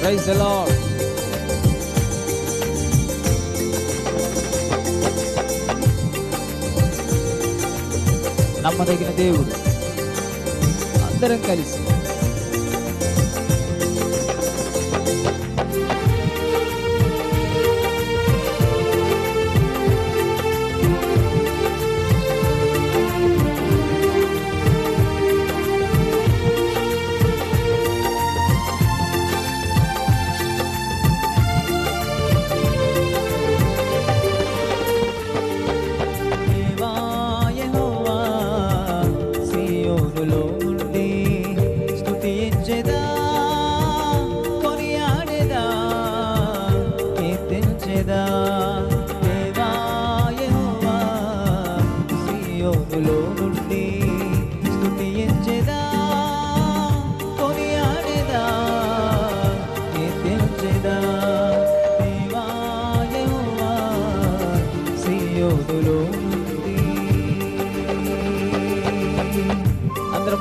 Praise the lord నమ్మదగిన దేవుడు. అందరం కలిసి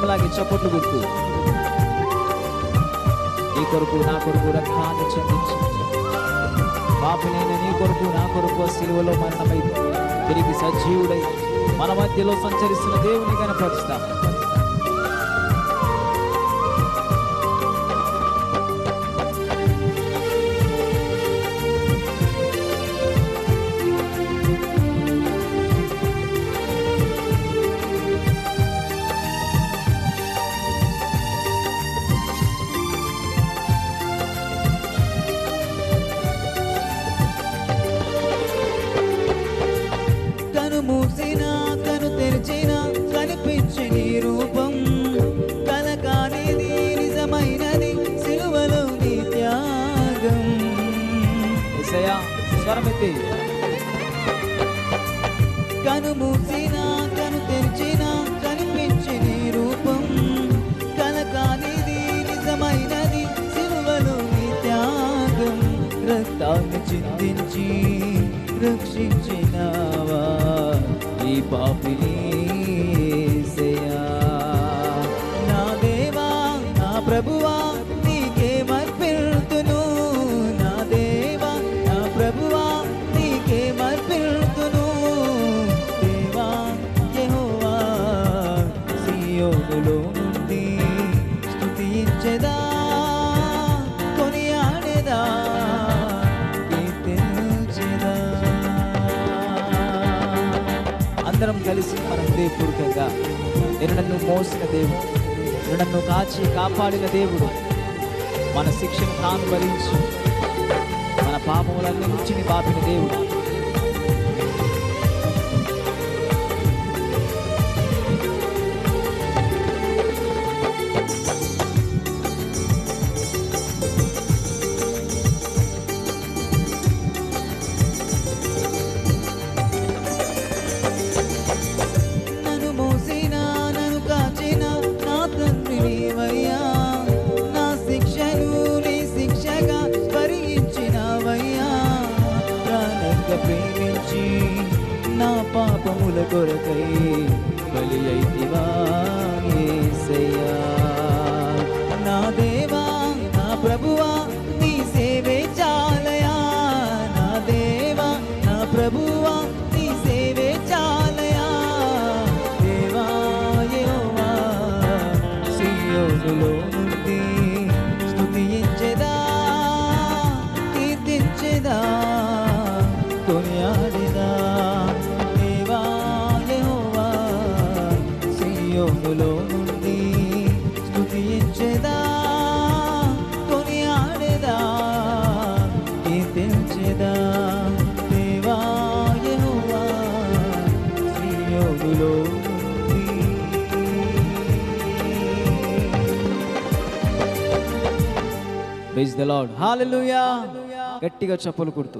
లాగే చప్పట్లు గుర్తు నీ కొరకు నా కొరకు రక్తాన్ని చెందించి. పాపినైన నీ కొరకు నా కొరకు సిలువలో మరణమై తిరిగి సజీవుడై మన మధ్యలో సంచరిస్తున్న దేవుని కనపరుస్తాం. మూసిన కను తెరిచిన కనిపించే నీ రూపం. కలకానిది నిజమైనది సిలువలో నీ త్యాగం. ఎసయా స్వరమెత్తి కను మూసిన కను తెరిచిన కనిపించే నీ రూపం. కలకానిది నిజమైనది సిలువలో నీ త్యాగం. రక్తాన్ని చిందించి రక్షించినావా? bobby అందరం కలిసి మన హృదయపూర్వకంగా నేను నన్ను మోసిన దేవుడు నేను నన్ను కాచి కాపాడిన దేవుడు మన శిక్షను తాను భరించి. మన పాపములన్నింటిని పాపిన దేవుడు. ప్రాణంగా ప్రేమించి నా పాపముల కొరకై బలి అయితివా ఏసయ్యా. కీర్తించెదా దేవా యెహోవా ప్రైజ్ ద లార్డ్ హల్లెలూయా గట్టిగా చప్పలు కొడుతూ.